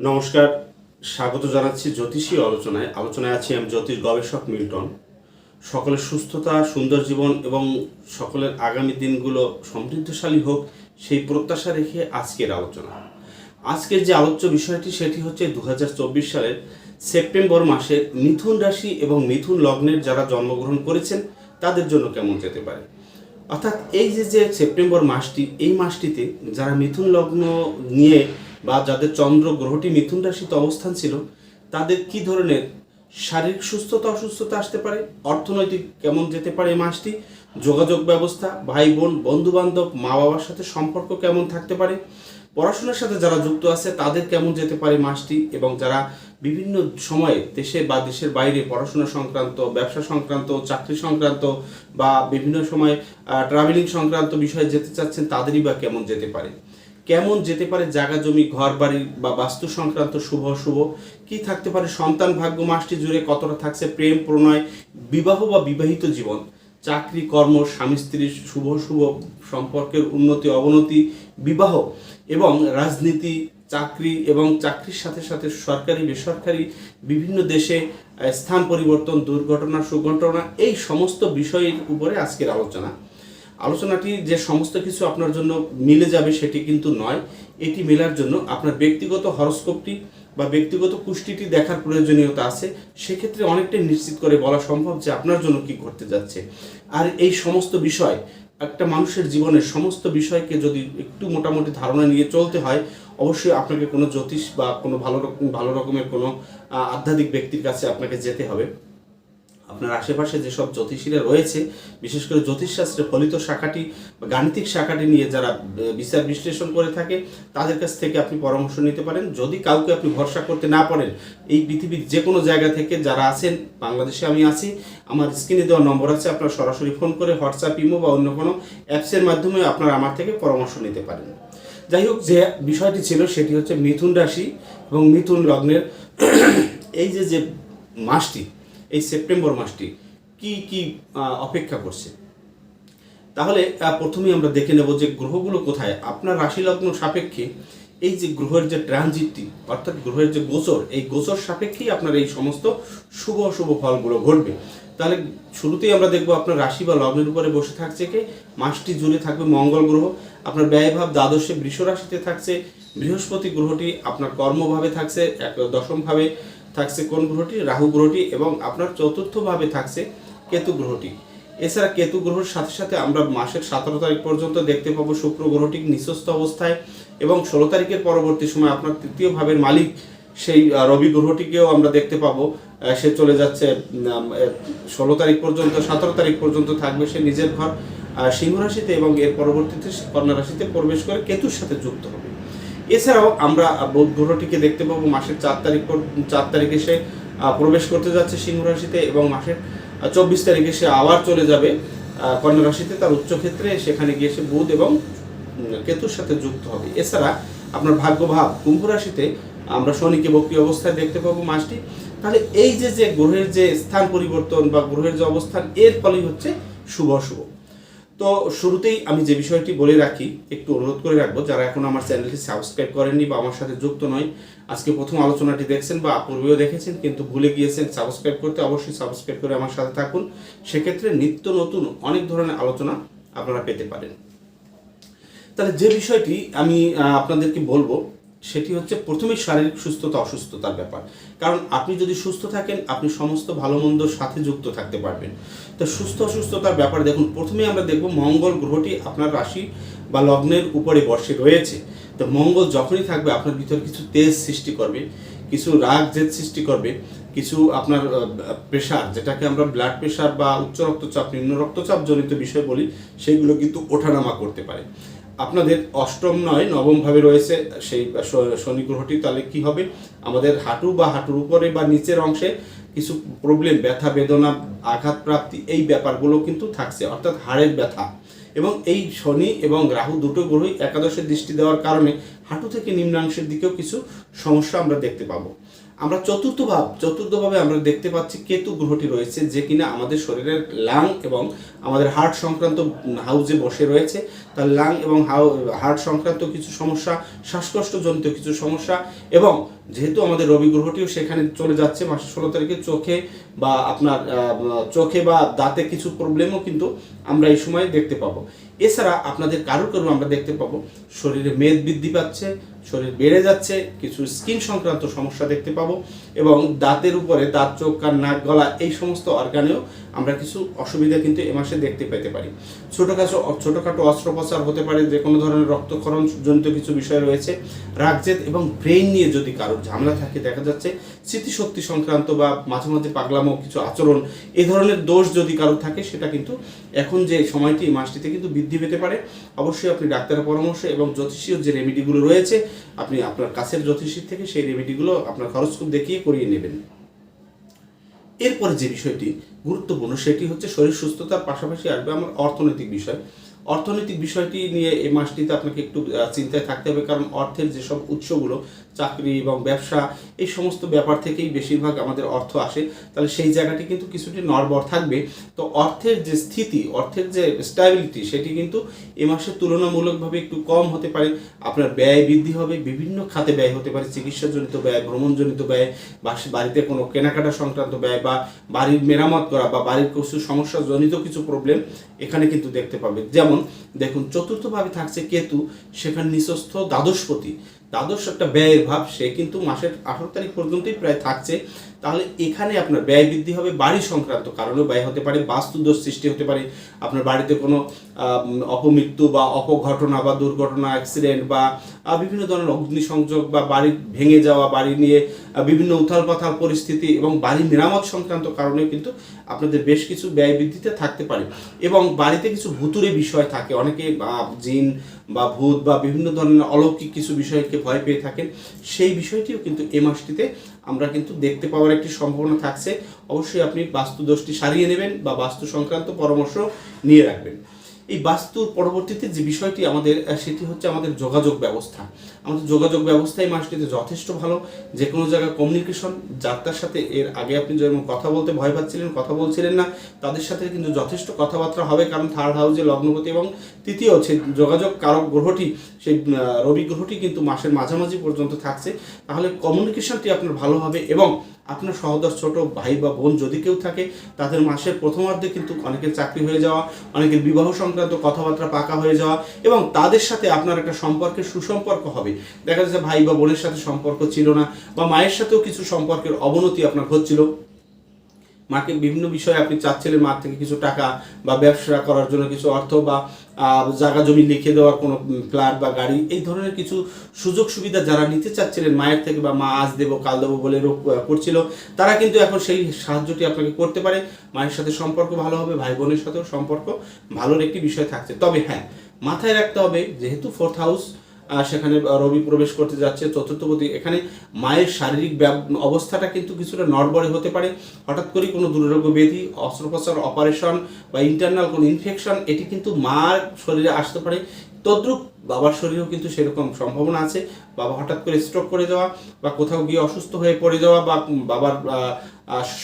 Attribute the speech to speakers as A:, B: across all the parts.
A: নমস্কার, স্বাগত জানাচ্ছি জ্যোতিষী আলোচনায়। আলোচনায় আছি আমি জ্যোতিষ গবেষক মিল্টন। সকলের সুস্থতা, সুন্দর জীবন এবং সকলের আগামী দিনগুলো সমৃদ্ধশালী হোক, সেই প্রত্যাশা রেখে আজকের আলোচনা। আজকের যে আলোচ্য বিষয়টি, সেটি হচ্ছে দু হাজার চব্বিশ সালের সেপ্টেম্বর মাসে মিথুন রাশি এবং মিথুন লগ্নের যারা জন্মগ্রহণ করেছেন, তাদের জন্য কেমন যেতে পারে? অর্থাৎ এই যে যে সেপ্টেম্বর মাসটি, এই মাসটিতে যারা মিথুন লগ্ন নিয়ে বা যাদের চন্দ্র গ্রহটি মিথুন রাশিতে অবস্থান ছিল, তাদের কি ধরনের শারীরিক সুস্থতা, অসুস্থতা আসতে পারে? অর্থনৈতিক কেমন যেতে পারে মাসটি? যোগাযোগ ব্যবস্থা, ভাই বোন বন্ধু বান্ধব মা বাবার সাথে সম্পর্ক কেমন থাকতে পারে? পড়াশোনার সাথে যারা যুক্ত আছে, তাদের কেমন যেতে পারে মাসটি? এবং যারা বিভিন্ন সময়ে দেশে বা দেশের বাইরে পড়াশোনা সংক্রান্ত, ব্যবসা সংক্রান্ত, চাকরি সংক্রান্ত বা বিভিন্ন সময় ট্রাভেলিং সংক্রান্ত বিষয়ে যেতে চাচ্ছেন, তাদেরই বা কেমন যেতে পারে? কেমন যেতে পারে জায়গা জমি ঘর বাড়ি বা বাস্তু সংক্রান্ত শুভ শুভ কি থাকতে পারে সন্তান ভাগ্য মাসটি জুড়ে কতটা থাকছে প্রেম, প্রণয়, বিবাহ বা বিবাহিত জীবন? চাকরি, কর্ম, স্বামী স্ত্রীর শুভ শুভ সম্পর্কের উন্নতি, অবনতি, বিবাহ এবং রাজনীতি, চাকরি এবং চাকরির সাথে সাথে সরকারি, বেসরকারি, বিভিন্ন দেশে স্থান পরিবর্তন, দুর্ঘটনা, সুঘটনা, এই সমস্ত বিষয়ের উপরে আজকের আলোচনা। আলোচনাটি যে সমস্ত কিছু আপনার জন্য মিলে যাবে সেটি কিন্তু নয়। এটি মেলার জন্য আপনার ব্যক্তিগত হরস্কোপটি বা ব্যক্তিগত পুষ্টিটি দেখার প্রয়োজনীয়তা আছে। সেক্ষেত্রে অনেকটাই নিশ্চিত করে বলা সম্ভব যে আপনার জন্য কি ঘটতে যাচ্ছে। আর এই সমস্ত বিষয়, একটা মানুষের জীবনের সমস্ত বিষয়কে যদি একটু মোটামুটি ধারণা নিয়ে চলতে হয়, অবশ্যই আপনাকে কোনো জ্যোতিষ বা কোনো ভালো রকম, ভালো রকমের কোনো আধ্যাত্মিক ব্যক্তির কাছে আপনাকে যেতে হবে। আপনার আশেপাশে যেসব জ্যোতিষীরা রয়েছে, বিশেষ করে জ্যোতিষশাস্ত্রে ফলিত শাখাটি বা গাণিতিক শাখাটি নিয়ে যারা বিচার বিশ্লেষণ করে থাকে, তাদের কাছ থেকে আপনি পরামর্শ নিতে পারেন। যদি কাউকে আপনি ভরসা করতে না পারেন, এই পৃথিবীর যে কোনো জায়গা থেকে যারা আছেন, বাংলাদেশে আমি আছি, আমার স্ক্রিনে দেওয়া নম্বর আছে, আপনারা সরাসরি ফোন করে হোয়াটসঅ্যাপ, ইমো বা অন্য কোনো অ্যাপসের মাধ্যমে আপনারা আমার থেকে পরামর্শ নিতে পারেন। যাই হোক, যে বিষয়টি ছিল, সেটি হচ্ছে মিথুন রাশি এবং মিথুন লগ্নের, এই যে যে মাসটি এই সেপ্টেম্বর মাসটি কি কি অপেক্ষা করছে? তাহলে প্রথমেই আমরা দেখে নেব যে গ্রহগুলো কোথায়। আপনার রাশি লগ্ন সাপেক্ষে এই যে গ্রহের যে ট্রানজিটটি, অর্থাৎ গ্রহের যে গোচর, এই গোচর সাপেক্ষেই আপনার এই সমস্ত শুভ, অশুভ ফলগুলো ঘটবে। তাহলে শুরুতেই আমরা দেখব আপনার রাশি বা লগ্নের উপরে বসে থাকছে কে? মাসটি জুড়ে থাকবে মঙ্গল গ্রহ। আপনার ব্যয়ভাব দ্বাদশে বৃষ রাশিতে থাকছে। বৃহস্পতি গ্রহটি আপনার কর্মভাবে থাকছে দশমভাবে। থাকছে কোন গ্রহটি? রাহু গ্রহটি এবং আপনার চতুর্থভাবে থাকছে কেতু গ্রহটি। এছাড়া কেতু গ্রহের সাথে সাথে আমরা মাসের সতেরো তারিখ পর্যন্ত দেখতে পাবো শুক্র গ্রহটি নিঃস্বস্থ অবস্থায় এবং ষোলো তারিখের পরবর্তী সময় আপনার তৃতীয় ভাবের মালিক সেই রবি গ্রহটিকেও আমরা দেখতে পাবো। সে চলে যাচ্ছে ষোলো তারিখ পর্যন্ত, সতেরো তারিখ পর্যন্ত থাকবে সে নিজের ঘর সিংহ রাশিতে এবং এর পরবর্তীতে কন্যা রাশিতে প্রবেশ করে কেতুর সাথে যুক্ত হবে। এছাড়াও আমরা বুধ গ্রহটিকে দেখতে পাবো মাসের চার তারিখ চার তারিখে সে প্রবেশ করতে যাচ্ছে সিংহ রাশিতে এবং মাসের চব্বিশ তারিখে সে আবার চলে যাবে কন্যা রাশিতে তার উচ্চক্ষেত্রে সেখানে গিয়ে সে বুধ এবং কেতুর সাথে যুক্ত হবে। এছাড়া আপনার ভাগ্যভাব, কুম্ভ রাশিতে আমরা শনিকে বক্রি অবস্থায় দেখতে পাবো মাসটি। তাহলে এই যে যে গ্রহের যে স্থান পরিবর্তন বা গ্রহের যে অবস্থান, এর ফলেই হচ্ছে শুভ শুভ তো শুরুতেই আমি যে বিষয়টি বলে রাখি, একটু অনুরোধ করে রাখব, যারা এখন আমার চ্যানেলটি সাবস্ক্রাইব করেননি বা আমার সাথে যুক্ত নয়, আজকে প্রথম আলোচনাটি দেখছেন বা পূর্বেও দেখেছেন, কিন্তু ভুলে গিয়েছেন সাবস্ক্রাইব করতে অবশ্যই সাবস্ক্রাইব করে আমার সাথে থাকুন। সেক্ষেত্রে নিত্য নতুন অনেক ধরনের আলোচনা আপনারা পেতে পারেন। তাহলে যে বিষয়টি আমি আপনাদেরকে বলব সেটি হচ্ছে প্রথমেই শারীরিক সুস্থতা, অসুস্থতার ব্যাপার। কারণ আপনি যদি সুস্থ থাকেন, আপনি সমস্ত ভালো মন্দর সাথে যুক্ত থাকতে পারবেন। তো সুস্থ, অসুস্থতার ব্যাপার দেখুন, প্রথমে আমরা দেখব মঙ্গল গ্রহটি আপনার রাশি বা লগ্নের উপরে বর্ষে রয়েছে। তো মঙ্গল যখনই থাকবে, আপনার ভিতর কিছু তেজ সৃষ্টি করবে, কিছু রাগ, জেদ সৃষ্টি করবে, কিছু আপনার প্রেশার, যেটাকে আমরা ব্লাড প্রেশার বা উচ্চ রক্তচাপ, নিম্ন রক্তচাপ জনিত বিষয় বলি, সেগুলো কিন্তু ওঠানামা করতে পারে। আপনাদের অষ্টম নয় নবম ভাবে রয়েছে সেই শনি গ্রহটি। তাহলে কি হবে? আমাদের হাঁটু বা হাঁটুর উপরে বা নিচের অংশে কিছু প্রবলেম ব্যথা, বেদনা, আঘাত প্রাপ্তি, এই ব্যাপারগুলো কিন্তু থাকছে, অর্থাৎ হাড়ের ব্যথা। এবং এই শনি এবং রাহু দুটো গ্রহই একাদশের দৃষ্টি দেওয়ার কারণে হাঁটু থেকে নিম্নাংশের দিকেও কিছু সমস্যা আমরা দেখতে পাবো। আমরা চতুর্থ ভাব চতুর্থভাবে আমরা দেখতে পাচ্ছি কেতু গ্রহটি রয়েছে যে কিনা আমাদের শরীরের লাং এবং আমাদের হার্ট সংক্রান্ত হাউজে বসে রয়েছে। তার লাং এবং হাউ হার্ট সংক্রান্ত কিছু সমস্যা, শ্বাসকষ্টজনিত কিছু সমস্যা এবং যেহেতু আমাদের রবি গ্রহটিও সেখানে চলে যাচ্ছে মাসের ষোলো তারিখে চোখে বা আপনার চোখে বা দাঁতে কিছু প্রবলেমও কিন্তু আমরা এই সময় দেখতে পাবো। এছাড়া আপনাদের কারও কারও আমরা দেখতে পাবো? শরীরে মেদ বৃদ্ধি পাচ্ছে শরীর বেড়ে যাচ্ছে, কিছু স্কিন সংক্রান্ত সমস্যা দেখতে পাবো এবং দাঁতের উপরে দাঁত, চোখ, কান, নাক, গলা এই সমস্ত অর্গানেও আমরা কিছু অসুবিধা কিন্তু এ মাসে দেখতে পেতে পারি। ছোটোখাটো ছোটোখাটো অস্ত্রোপচার হতে পারে, যে কোনো ধরনের রক্তক্ষরণ জনিত কিছু বিষয় রয়েছে রাগজেদ এবং ব্রেন নিয়ে যদি কারোর ঝামেলা থাকে, দেখা যাচ্ছে স্মৃতিশক্তি সংক্রান্ত বা মাঝে মাঝে পাগলামো কিছু আচরণ এই ধরনের দোষ যদি কারোর থাকে, সেটা কিন্তু এখন যে সময়টি মাসটিতে কিন্তু বৃদ্ধি পেতে পারে। অবশ্যই আপনি ডাক্তারের পরামর্শ এবং জ্যোতিষীয় যে রেমেডিগুলো রয়েছে, আপনি আপনার কাছের জ্যোতিষীর থেকে সেই রেমেডিগুলো আপনার খরচ দেখিয়ে করিয়ে নেবেন। এরপরে যে বিষয়টি গুরুত্বপূর্ণ, সেটি হচ্ছে শরীর সুস্থতার পাশাপাশি আসবে আমার অর্থনৈতিক বিষয়। অর্থনৈতিক বিষয়টি নিয়ে এই মাসটিতে আপনাকে একটু চিন্তায় থাকতে হবে, কারণ অর্থের যেসব উৎসগুলো চাকরি এবং ব্যবসা, এই সমস্ত ব্যাপার থেকেই বেশিরভাগ আমাদের অর্থ আসে। তাহলে সেই জায়গাটি কিন্তু কিছুটি নড়বড় থাকবে। তো অর্থের যে স্থিতি, অর্থের যে স্ট্যাবিলিটি সেটি কিন্তু এ মাসে তুলনামূলকভাবে একটু কম হতে পারে। আপনার ব্যয় বৃদ্ধি হবে, বিভিন্ন খাতে ব্যয় হতে পারে, চিকিৎসাজনিত ব্যয়, ভ্রমণজনিত ব্যয়, বা বাড়িতে কোনো কেনাকাটা সংক্রান্ত ব্যয়, বা বাড়ির মেরামত করা, বা বাড়ির কিছু সমস্যাজনিত কিছু প্রবলেম এখানে কিন্তু দেখতে পাবে। যেমন, দেখুন, চতুর্থভাবে থাকছে কেতু, সেখানে নিঃস্বস্থ দ্বাদশপতি। দ্বাদশ একটা ব্যয়ের ভাব, সে কিন্তু মাসের আঠারো তারিখ পর্যন্তই প্রায় থাকছে। তাহলে এখানে আপনার ব্যয় বৃদ্ধি হবে বাড়ি সংক্রান্ত কারণেও ব্যয় হতে পারে, বাস্তুদোষ সৃষ্টি হতে পারে। আপনার বাড়িতে কোনো অপমৃত্যু বা অপঘটনা বা দুর্ঘটনা অ্যাক্সিডেন্ট বা বিভিন্ন ধরনের অগ্নিসংযোগ বা বাড়ি ভেঙে যাওয়া, বাড়ি নিয়ে বিভিন্ন উথাল পাথাল পরিস্থিতি এবং বাড়ি মেরামত সংক্রান্ত কারণে কিন্তু আপনাদের বেশ কিছু ব্যয় বৃদ্ধিতে থাকতে পারে। এবং বাড়িতে কিছু ভুতুরে বিষয় থাকে। অনেকে জিন বা ভূত বা বিভিন্ন ধরনের অলৌকিক কিছু বিষয়কে ভয় পেয়ে থাকেন। সেই বিষয়টিও কিন্তু এ মাসটিতে আমরা কিন্তু দেখতে পাওয়ার একটি সম্ভাবনা থাকছে। অবশ্যই আপনি বাস্তু দোষটি সারিয়ে নেবেন বা বাস্তু সংক্রান্ত পরামর্শ নিয়ে রাখবেন। এই বাস্তুর পরবর্তীতে যে বিষয়টি আমাদের সেটি হচ্ছে আমাদের যোগাযোগ ব্যবস্থা। আমাদের যোগাযোগ ব্যবস্থা এই মাসটিতে যথেষ্ট ভালো। যে কোনো জায়গায় কমিউনিকেশন যাত্রার সাথে এর আগে আপনি যেমন কথা বলতে ভয় পাচ্ছিলেন, কথা বলছিলেন না, তাদের সাথে কিন্তু যথেষ্ট কথাবার্তা হবে। কারণ থার্ড হাউসে লগ্নপতি এবং তৃতীয় হচ্ছে যোগাযোগ কারক গ্রহটি, সেই রবি গ্রহটি কিন্তু মাসের মাঝামাঝি পর্যন্ত থাকছে। তাহলে কমিউনিকেশনটি আপনার ভালো হবে এবং আপনার সহদর ছোট ভাই বা বোন যদি কেউ থাকে, তাদের মাসের প্রথমার্ধে কিন্তু অনেকের চাকরি হয়ে যাওয়া, অনেকের বিবাহ সংক্রান্ত কথাবার্তা পাকা হয়ে যাওয়া এবং তাদের সাথে আপনার একটা সম্পর্কের সুসম্পর্ক হবে। দেখা যাচ্ছে ভাই বা বোনের সাথে সম্পর্ক ছিল না বা মায়ের সাথেও কিছু সম্পর্কের অবনতি আপনার হচ্ছিল মাকে বিভিন্ন বিষয়ে আপনি চাচ্ছিলেন মা থেকে কিছু টাকা বা ব্যবসা করার জন্য কিছু অর্থ বা জায়গা জমি লিখে দেওয়ার কোনো ফ্ল্যাট বা গাড়ি, এই ধরনের কিছু সুযোগ সুবিধা যারা নিতে চাচ্ছিলেন মায়ের থেকে বা মা আজ দেবো, কাল দেবো বলে রোগ করছিল, তারা কিন্তু এখন সেই সাহায্যটি আপনাকে করতে পারে। মায়ের সাথে সম্পর্ক ভালো হবে, ভাই বোনের সাথেও সম্পর্ক ভালোর একটি বিষয় থাকছে। তবে হ্যাঁ মাথায় রাখতে হবে, যেহেতু ফোর্থ হাউস সেখানে রবি প্রবেশ করতে যাচ্ছে চতুর্থপতি। এখানে মায়ের শারীরিক অবস্থাটা কিন্তু কিছুটা নড়বড়ে হতে পারে। হঠাৎ করে কোনো দুরারোগ্য ব্যাধি, অস্ত্রোপচার, অপারেশন বা ইন্টারনাল কোনো ইনফেকশন এটি কিন্তু মার শরীরে আসতে পারে। তদ্রুপ বাবার শরীরেও কিন্তু সেরকম সম্ভাবনা আছে। বাবা হঠাৎ করে স্ট্রোক করে যাওয়া বা কোথাও গিয়ে অসুস্থ হয়ে পড়ে যাওয়া বা বাবার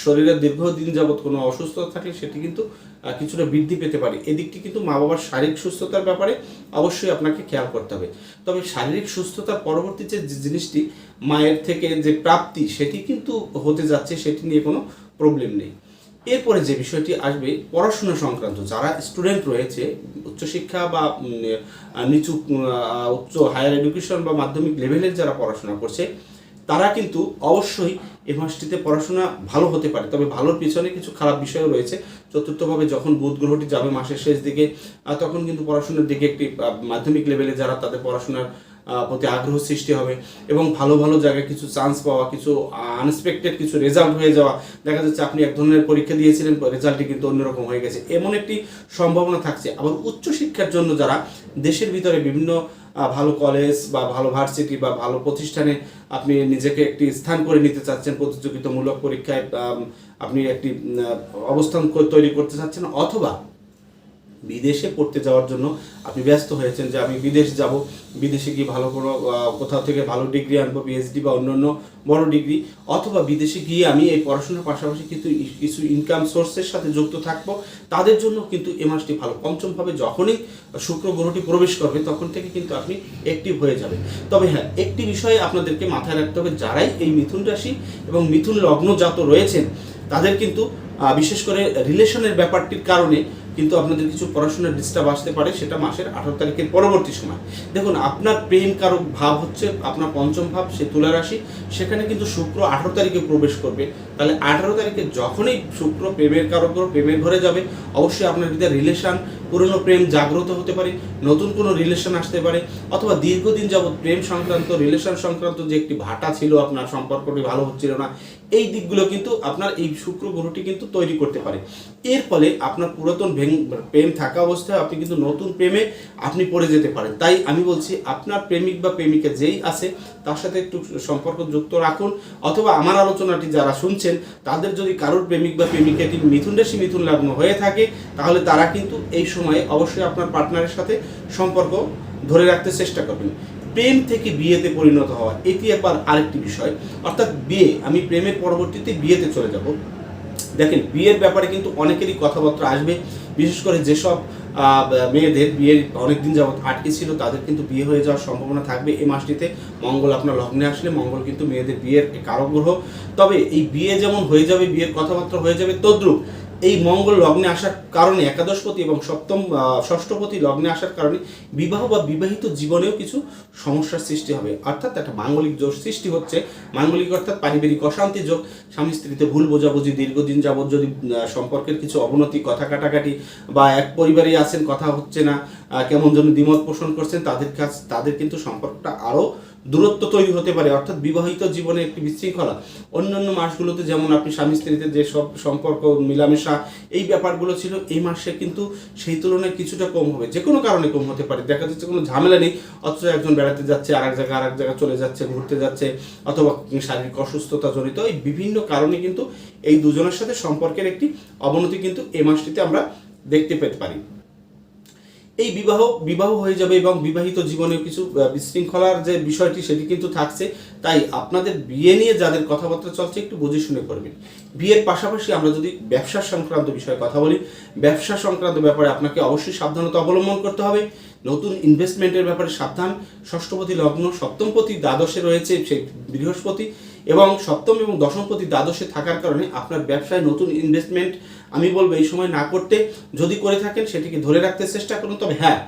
A: শরীরে দীর্ঘদিন যাবৎ কোনো অসুস্থতা থাকলে সেটি কিন্তু কিছুটা বৃদ্ধি পেতে পারে। এদিকটি কিন্তু মা বাবার শারীরিক সুস্থতার ব্যাপারে অবশ্যই আপনাকে খেয়াল করতে হবে। তবে শারীরিক সুস্থতার পরবর্তী যে জিনিসটি মায়ের থেকে যে প্রাপ্তি, সেটি কিন্তু হতে যাচ্ছে, সেটি নিয়ে কোনো প্রবলেম নেই। এরপরে যে বিষয়টি আসবে, পড়াশোনা সংক্রান্ত, যারা স্টুডেন্ট রয়েছে, উচ্চশিক্ষা বা নিচু উচ্চ হায়ার এডুকেশন বা মাধ্যমিক লেভেলের যারা পড়াশোনা করছে, তারা কিন্তু অবশ্যই এই মাসটিতে পড়াশোনা ভালো হতে পারে। তবে ভালোর পিছনে কিছু খারাপ বিষয়ও রয়েছে। চতুর্থভাবে যখন বুধ গ্রহটি যাবে মাসের শেষ দিকে তখন কিন্তু পড়াশোনার দিকে একটি মাধ্যমিক লেভেলে যারা তাদের পড়াশোনার প্রতি আগ্রহ সৃষ্টি হবে এবং ভালো ভালো জায়গায় কিছু চান্স পাওয়া, কিছু আনএক্সপেক্টেড কিছু রেজাল্ট হয়ে যাওয়া, দেখা যাচ্ছে আপনি এক ধরনের পরীক্ষা দিয়েছিলেন রেজাল্টটি কিন্তু অন্যরকম হয়ে গেছে। এমন একটি সম্ভাবনা থাকছে। আবার উচ্চশিক্ষার জন্য যারা দেশের ভিতরে বিভিন্ন ভালো কলেজ বা ভালো ভার্সিটি বা ভালো প্রতিষ্ঠানে আপনি নিজেকে একটি স্থান করে নিতে চাচ্ছেন, প্রতিযোগিতামূলক পরীক্ষায় আপনি একটি অবস্থান তৈরি করতে চাচ্ছেন, অথবা বিদেশে পড়তে যাওয়ার জন্য আপনি ব্যস্ত হয়েছেন যে আমি বিদেশ যাব, বিদেশে গিয়ে ভালো কোনো কোথাও থেকে ভালো ডিগ্রি আনব পিএইচডি বা অন্যান্য বড় ডিগ্রি অথবা বিদেশে গিয়ে আমি এই পড়াশোনার পাশাপাশি কিন্তু কিছু ইনকাম সোর্সের সাথে যুক্ত থাকব। তাদের জন্য কিন্তু এ মাসটি ভালো। পঞ্চমভাবে যখনই শুক্র গ্রহটি প্রবেশ করবে, তখন থেকে কিন্তু আপনি অ্যাক্টিভ হয়ে যাবেন। তবে হ্যাঁ একটি বিষয়ে আপনাদেরকে মাথায় রাখতে হবে, যারাই এই মিথুন রাশি এবং মিথুন লগ্ন জাত রয়েছেন, তাদের কিন্তু বিশেষ করে রিলেশনের ব্যাপারটির কারণে কিন্তু আপনাদের কিছু পড়াশোনার ডিস্টার্ব আসতে পারে, সেটা মাসের আঠারো তারিখের পরবর্তী সময়। দেখুন, আপনার প্রেম কারক ভাব হচ্ছে, আপনার পঞ্চম ভাব, সে তুলা রাশি, সেখানে কিন্তু শুক্র আঠারো তারিখে প্রবেশ করবে। তাহলে আঠারো তারিখে যখনই শুক্র প্রেমের কারক প্রেমের ঘরে যাবে, অবশ্যই আপনার ভিতরে রিলেশন পুরনো প্রেম জাগ্রত হতে পারে, নতুন কোনো রিলেশন আসতে পারে, অথবা দীর্ঘদিন যাবৎ প্রেম সংক্রান্ত রিলেশন সংক্রান্ত যে একটি ভাটা ছিল আপনার, সম্পর্কটি ভালো হচ্ছিল না এই দিকগুলো কিন্তু আপনার এই শুক্র গ্রহটি কিন্তু তৈরি করতে পারে। এর ফলে আপনার পুরাতন প্রেম থাকা অবস্থায় আপনি কিন্তু নতুন প্রেমে আপনি পড়ে যেতে পারেন। তাই আমি বলছি, আপনার প্রেমিক বা প্রেমিকা যেই আছে, তার সাথে একটু সম্পর্ক যুক্ত রাখুন অথবা আমার আলোচনাটি যারা শুনছেন, তাদের যদি কারোর প্রেমিক বা প্রেমিকাটি মিথুন রাশি, মিথুন লগ্ন হয়ে থাকে, তাহলে তারা কিন্তু এই সময়ে অবশ্যই আপনার পার্টনারের সাথে সম্পর্ক ধরে রাখতে চেষ্টা করবেন। প্রেম থেকে বিয়েতে পরিণত হওয়া, এটি একবার আরেকটি বিষয়। অর্থাৎ বিয়ে, আমি প্রেমের পরবর্তীতে বিয়েতে চলে যাব। দেখেন, বিয়ের ব্যাপারে কিন্তু অনেকেরই কথাবার্তা আসবে। বিশেষ করে যেসব মেয়েদের বিয়ের অনেকদিন যাবত আটকে ছিল, তাদের কিন্তু বিয়ে হয়ে যাওয়ার সম্ভাবনা থাকবে এই মাসটিতে। মঙ্গল আপনার লগ্নে আসলে মঙ্গল কিন্তু মেয়েদের বিয়ের কারক গ্রহ। তবে এই বিয়ে যেমন হয়ে যাবে, বিয়ের কথাবার্তা হয়ে যাবে, তদ্রুপ এই মঙ্গল লগ্নে আসার কারণে, একাদশপতি এবং সপ্তম ষষ্ঠপতি লগ্নে আসার কারণে বিবাহ বা বিবাহিত জীবনেও কিছু সমস্যার সৃষ্টি হবে। অর্থাৎ একটা মাঙ্গলিক যোগ সৃষ্টি হচ্ছে। মাঙ্গলিক অর্থাৎ পারিবারিক অশান্তি যোগ, স্বামী স্ত্রীতে ভুল বোঝাবুঝি, দীর্ঘদিন যাবৎ যদি সম্পর্কের কিছু অবনতি, কথা কাটাকাটি বা এক পরিবারেই আছেন, কথা হচ্ছে না কেমন যেন দ্বিমত পোষণ করছেন, তাদের কাছ, তাদের কিন্তু সম্পর্কটা আরও দূরত্ব তৈরি হতে পারে, অর্থাৎ বিবাহিত জীবনে একটি বিশৃঙ্খলা। অন্যান্য মাসগুলোতে যেমন আপনি স্বামী স্ত্রীতে যে সব সম্পর্ক মিলামেশা, এই ব্যাপারগুলো ছিল, এই মাসে কিন্তু সেই তুলনায় কিছুটা কম হবে। যে কোনো কারণে কম হতে পারে। দেখা যাচ্ছে কোনো ঝামেলা নেই, অথচ একজন বেড়াতে যাচ্ছে আর এক জায়গায় আর এক জায়গায় চলে যাচ্ছে, ঘুরতে যাচ্ছে, অথবা শারীরিক অসুস্থতা জনিত এই বিভিন্ন কারণে কিন্তু এই দুজনের সাথে সম্পর্কের একটি অবনতি কিন্তু এই মাসটিতে আমরা দেখতে পেতে পারি। এই বিবাহ বিবাহ হয়ে যাবে এবং বিবাহিত জীবনে কিছু বিশৃঙ্খলার যে বিষয়টি সেটি কিন্তু থাকছে। তাই আপনাদের বিয়ে নিয়ে যাদের কথাবার্তা চলছে একটু বুঝে শুনে করবেন। বিয়ের পাশাপাশি আমরা যদি ব্যবসা সংক্রান্ত বিষয়ে কথা বলি, ব্যবসা সংক্রান্ত ব্যাপারে আপনাকে অবশ্যই সাবধানতা অবলম্বন করতে হবে। নতুন ইনভেস্টমেন্টের ব্যাপারে সাবধান। ষষ্ঠপতি, লগ্ন, সপ্তমপতি, দ্বাদশে রয়েছে সেই বৃহস্পতি। এবং সপ্তম এবং দশমপতি দ্বাদশে থাকার কারণে আপনার ব্যবসায় নতুন ইনভেস্টমেন্ট আমি বলব এই সময় না করতে, যদি করে থাকেন সেটিকে ধরে রাখতে চেষ্টা করুন। তবে হ্যাঁ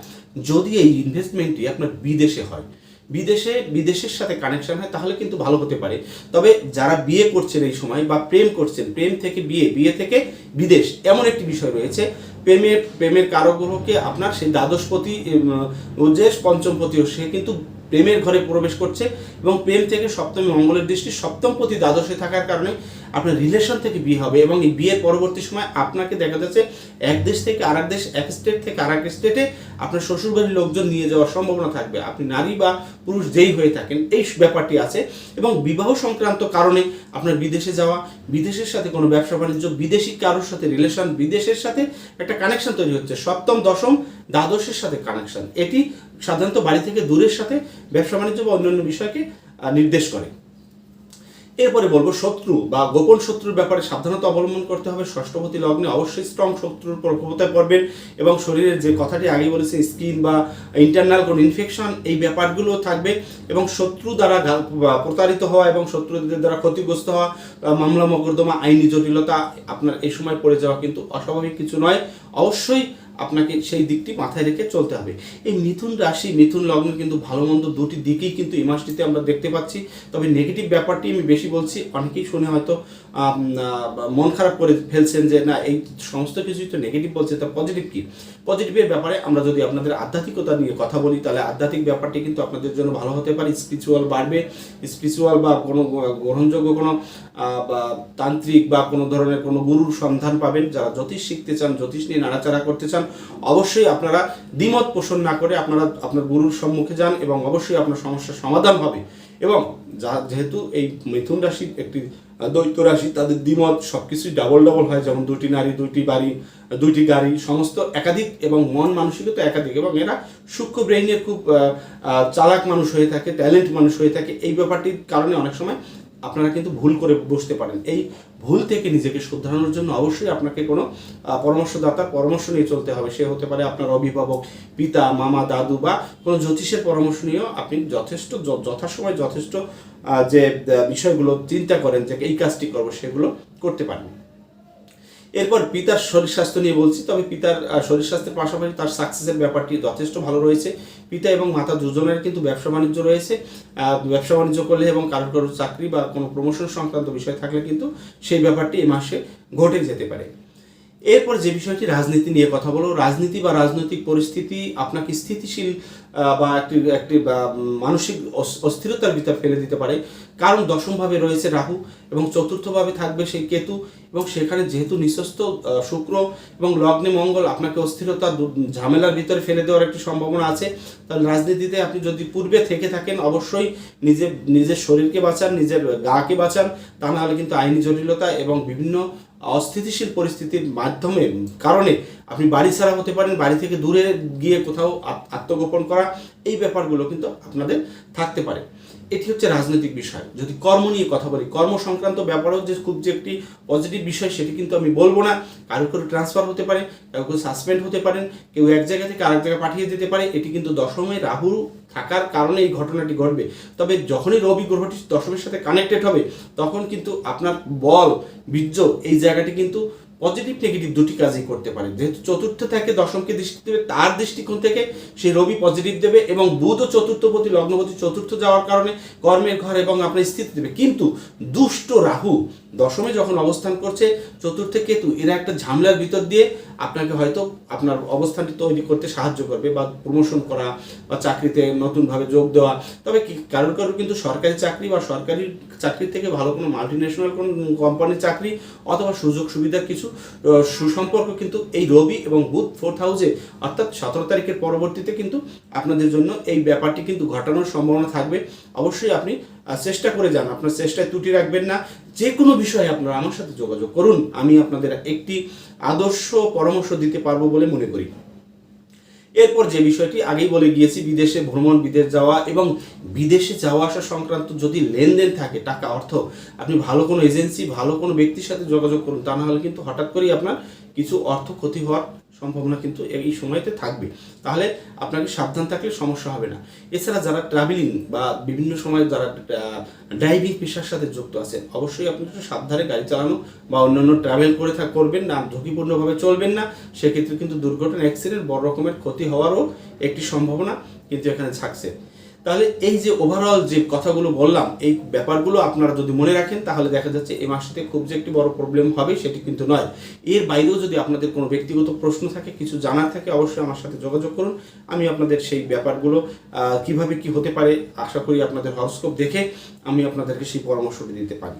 A: যদি এই ইনভেস্টমেন্টটি আপনার বিদেশে হয়, বিদেশে, বিদেশের সাথে কানেকশন হয়, তাহলে কিন্তু ভালো হতে পারে। তবে যারা বিয়ে করছেন এই সময় বা প্রেম করছেন, প্রেম থেকে বিয়ে বিয়ে থেকে বিদেশ, এমন একটি বিষয় রয়েছে প্রেমের প্রেমের কারগ্রহকে আপনার সেই দ্বাদশপতি যে পঞ্চমপতিও সে কিন্তু প্রেমের ঘরে প্রবেশ করছে এবং প্রেম থেকে সপ্তমী মঙ্গলের দৃষ্টি সপ্তমপতি দ্বাদশে থাকার কারণে আপনার রিলেশন থেকে বিয়ে হবে এবং এই বিয়ের পরবর্তী সময় আপনাকে দেখা যাচ্ছে এক দেশ থেকে আর দেশ, এক স্টেট থেকে আর এক স্টেটে আপনার শ্বশুরবাড়ির লোকজন নিয়ে যাওয়ার সম্ভাবনা থাকবে। আপনি নারী বা পুরুষ যেই হয়ে থাকেন, এই ব্যাপারটি আছে এবং বিবাহ সংক্রান্ত কারণে আপনার বিদেশে যাওয়া, বিদেশের সাথে কোনো ব্যবসা বাণিজ্য, বিদেশি কারোর সাথে রিলেশন বিদেশের সাথে একটা কানেকশন তৈরি হচ্ছে। সপ্তম, দশম, দ্বাদশের সাথে কানেকশন এটি সাধারণত বাড়ি থেকে দূরের সাথে ব্যবসা বাণিজ্য বা অন্যান্য বিষয়কে নির্দেশ করে। এরপরে বলব শত্রু বা গোপন শত্রুর ব্যাপারে সাবধানতা অবলম্বন করতে হবে। ষষ্ঠপতি লগ্নে অবশ্যই স্ট্রং শত্রুর প্রকোপতায় পড়বেন এবং শরীরের যে কথাটি আগে বলেছে স্কিন বা ইন্টারনাল কোনো ইনফেকশন এই ব্যাপারগুলো থাকবে এবং শত্রু দ্বারা প্রতারিত হওয়া এবং শত্রুদের দ্বারা ক্ষতিগ্রস্ত হওয়া মামলা, মকদ্দমা, আইনি জটিলতা আপনার এই সময় পড়ে যাওয়া কিন্তু অস্বাভাবিক কিছু নয়। অবশ্যই আপনাকে সেই দিকটি মাথায় রেখে চলতে হবে। এই মিথুন রাশি, মিথুন লগ্ন কিন্তু ভালো মন্দ দুটি দিকেই কিন্তু এই মাসটিতে আমরা দেখতে পাচ্ছি। তবে নেগেটিভ ব্যাপারটি আমি বেশি বলছি, অনেকেই শুনে হয়তো মন খারাপ করে ফেলছেন যে, না, এই সমস্ত কিছুই তো নেগেটিভ বলছে, তা পজিটিভ কি? পজিটিভের ব্যাপারে আমরা যদি আপনাদের আধ্যাত্মিকতা নিয়ে কথা বলি, তাহলে আধ্যাত্মিক ব্যাপারটি কিন্তু আপনাদের জন্য ভালো হতে পারে স্পিরিচুয়াল বাড়বে। স্পিরিচুয়াল বা কোনো গ্রহণযোগ্য কোনো বা তান্ত্রিক বা কোনো ধরনের কোনো গুরুর সন্ধান পাবেন, যারা জ্যোতিষ শিখতে চান, জ্যোতিষ নিয়ে নাড়াচাড়া করতে চান অবশ্যই আপনারা দ্বিমত পোষণ না করে আপনারা আপনার গুরুর সম্মুখে যান এবং অবশ্যই আপনার সমস্যার সমাধান হবে। এবং যা যেহেতু এই মিথুন রাশি একটি দ্বৈত রাশি, তাদের দ্বিমত সব কিছুই ডাবল ডাবল হয়, যেমন দুটি নারী দুটি বাড়ি দুইটি গাড়ি, সমস্ত একাধিক এবং মন মানসিকতা একাধিক। এবং এরা সূক্ষ্ম ব্রেইনের খুব চালাক মানুষ হয়ে থাকে ট্যালেন্ট মানুষ হয়ে থাকে। এই ব্যাপারটির কারণে অনেক সময় আপনারা কিন্তু ভুল করে বসতে পারেন। এই ভুল থেকে নিজেকে শুধরানোর জন্য অবশ্যই আপনাকে কোনো পরামর্শদাতা পরামর্শ নিয়ে চলতে হবে। সে হতে পারে আপনার অভিভাবক, পিতা, মামা, দাদু বা কোনো জ্যোতিষের পরামর্শ নিয়েও আপনি যথেষ্ট যথাসময় যথেষ্ট যে বিষয়গুলো চিন্তা করেন যে এই কাজটি করব, সেগুলো করতে পারেন। এরপর পিতার শরীর স্বাস্থ্য নিয়ে বলছি, তবে পিতার শরীর স্বাস্থ্যের পাশাপাশি তার সাকসেসের ব্যাপারটি যথেষ্ট ভালো রয়েছে। পিতা এবং মাতা দুজনের কিন্তু ব্যবসা বাণিজ্য রয়েছে। ব্যবসা বাণিজ্য করলে এবং কারোর কারোর চাকরি বা কোনো প্রমোশন সংক্রান্ত বিষয় থাকলে কিন্তু সেই ব্যাপারটি এ মাসে ঘটে যেতে পারে। এরপর যে বিষয়টি রাজনীতি নিয়ে কথা বলো রাজনীতি বা রাজনৈতিক পরিস্থিতি আপনাকে স্থিতিশীল বা একটি একটি মানসিক অস- অস্থিরতার ভিতর ফেলে দিতে পারে। কারণ দশমভাবে রয়েছে রাহু এবং চতুর্থভাবে থাকবে সেই কেতু এবং সেখানে যেহেতু নিঃস্বস্ত আহ, শুক্র এবং লগ্নে মঙ্গল আপনাকে অস্থিরতা ঝামেলার ভিতরে ফেলে দেওয়ার একটি সম্ভাবনা আছে। তাহলে রাজনীতিতে আপনি যদি পূর্বে থেকে থাকেন অবশ্যই নিজে নিজের শরীরকে বাঁচান নিজের গাকে বাঁচান তা না হলে কিন্তু আইনি জটিলতা এবং বিভিন্ন অস্থিতিশীল পরিস্থিতির মাধ্যমে কারণে আপনি বাড়ি ছাড়া হতে পারেন, বাড়ি থেকে দূরে গিয়ে কোথাও আত্মগোপন করা, এই ব্যাপারগুলো কিন্তু আপনাদের থাকতে পারে। এটি হচ্ছে রাজনৈতিক বিষয়। যদি কর্ম নিয়ে কথা বলি, কর্ম সংক্রান্ত ব্যাপারেও যে খুব যে একটি পজিটিভ বিষয়, সেটি কিন্তু আমি বলব না। কারও কারও ট্রান্সফার হতে পারে, কারও কেউ সাসপেন্ড হতে পারেন, কেউ এক জায়গা থেকে আরেক জায়গায় পাঠিয়ে দিতে পারে, এটি কিন্তু দশমে রাহু থাকার কারণে এই ঘটনাটি ঘটবে। তবে যখনই রবি গ্রহটি দশমের সাথে কানেক্টেড হবে, তখন কিন্তু আপনার বল, বীর্য এই জায়গাটি কিন্তু পজিটিভ নেগেটিভ দুটি কাজই করতে পারে। যেহেতু চতুর্থ থেকে দশমকে দৃষ্টি দেবে, তার দৃষ্টিকোণ থেকে সেই রবি পজিটিভ দেবে এবং বুধ ও চতুর্থপতি, লগ্নপতি চতুর্থ যাওয়ার কারণে কর্মের ঘর এবং আপনার স্থিতি দেবে। কিন্তু দুষ্ট রাহু দশমে যখন অবস্থান করছে, চতুর্থে কেতু, এরা একটা ঝামেলার ভিতর দিয়ে আপনাকে হয়তো আপনার অবস্থানটি তৈরি করতে সাহায্য করবে বা প্রমোশন করা বা চাকরিতে নতুনভাবে যোগ দেওয়া। তবে কারোর কারোর কিন্তু সরকারি চাকরি বা সরকারি চাকরির থেকে ভালো কোনো মাল্টি ন্যাশনাল কোনো কোম্পানির চাকরি অথবা সুযোগ সুবিধার কিছু সুসম্পর্ক কিন্তু এই রবি এবং বুধ ফোর্থ হাউসে অর্থাৎ সতেরো তারিখের পরবর্তীতে কিন্তু আপনাদের জন্য এই ব্যাপারটি কিন্তু ঘটানোর সম্ভাবনা থাকবে। অবশ্যই আপনি চেষ্টা করে যান, আপনার চেষ্টায় ত্রুটি রাখবেন না। যে কোনো বিষয়ে আপনারা আমার সাথে যোগাযোগ করুন, আমি আপনাদের একটি আদর্শ পরামর্শ দিতে পারব বলে মনে করি। এরপর যে বিষয়টি, আগেই বলে গিয়েছি, বিদেশে ভ্রমণ, বিদেশ যাওয়া এবং বিদেশে যাওয়া আসা সংক্রান্ত যদি লেনদেন থাকে, টাকা অর্থ, আপনি ভালো কোনো এজেন্সি, ভালো কোনো ব্যক্তির সাথে যোগাযোগ করুন, তা না হলে কিন্তু হঠাৎ করেই আপনার কিছু অর্থ ক্ষতি হওয়ার সম্ভাবনা কিন্তু এই সময়তে থাকবে। তাহলে আপনাকে সাবধান থাকলে সমস্যা হবে না। এছাড়া যারা ট্রাভেলিং বা বিভিন্ন সময় যারা ড্রাইভিং পেশার সাথে যুক্ত আছে অবশ্যই আপনি একটু সাবধানে গাড়ি চালানো বা অন্যান্য ট্রাভেল করে থাক, করবেন না, ঝুঁকিপূর্ণভাবে চলবেন না। সেক্ষেত্রে কিন্তু দুর্ঘটনা অ্যাক্সিডেন্ট বড় রকমের ক্ষতি হওয়ারও একটি সম্ভাবনা কিন্তু এখানে থাকছে। তাহলে এই যে ওভারঅল যে কথাগুলো বললাম, এই ব্যাপারগুলো আপনারা যদি মনে রাখেন, তাহলে দেখা যাচ্ছে এই মাসটিতে খুব যে একটি বড় প্রবলেম হবে সেটি কিন্তু নয়। এর বাইরেও যদি আপনাদের কোনো ব্যক্তিগত প্রশ্ন থাকে, কিছু জানার থাকে, অবশ্যই আমার সাথে যোগাযোগ করুন। আমি আপনাদের সেই ব্যাপারগুলো কীভাবে কি হতে পারে, আশা করি আপনাদের হরস্কোপ দেখে আমি আপনাদেরকে সেই পরামর্শটি দিতে পারি।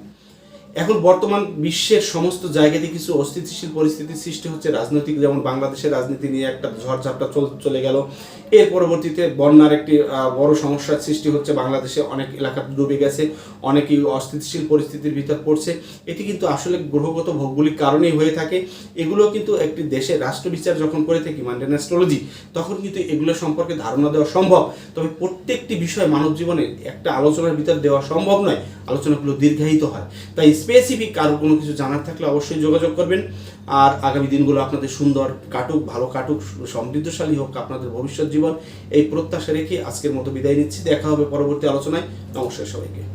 A: এখন বর্তমান বিশ্বের সমস্ত জায়গাতে কিছু অস্থিতিশীল পরিস্থিতির সৃষ্টি হচ্ছে। রাজনৈতিক যেমন বাংলাদেশের রাজনীতি নিয়ে একটা ঝড়ঝাপটা চল, চলে গেল। এর পরবর্তীতে বন্যার একটি বড় সমস্যার সৃষ্টি হচ্ছে বাংলাদেশে। অনেক এলাকা ডুবে গেছে, অনেকেই অস্থিতিশীল পরিস্থিতির ভিতর পড়ছে। এটি কিন্তু আসলে গ্রহগত ভৌগোলিক কারণেই হয়ে থাকে। এগুলো কিন্তু একটি দেশের রাষ্ট্র বিচার যখন করে থাকি মানে অ্যাস্ট্রোলজি, তখন কিন্তু এগুলো সম্পর্কে ধারণা দেওয়া সম্ভব। তবে প্রত্যেকটি বিষয় মানব জীবনে একটা আলোচনার ভিতর দেওয়া সম্ভব নয়। আলোচনাগুলো দীর্ঘায়িত হয়। তাই স্পেসিফিক কারও কোনো কিছু জানার থাকলে অবশ্যই যোগাযোগ করবেন। আর আগামী দিনগুলো আপনাদের সুন্দর কাটুক, ভালো কাটুক, সমৃদ্ধশালী হোক আপনাদের ভবিষ্যৎ জীবন, এই প্রত্যাশা রেখে আজকের মতো বিদায় নিচ্ছি। দেখা হবে পরবর্তী আলোচনায়। নমস্কার সবাইকে।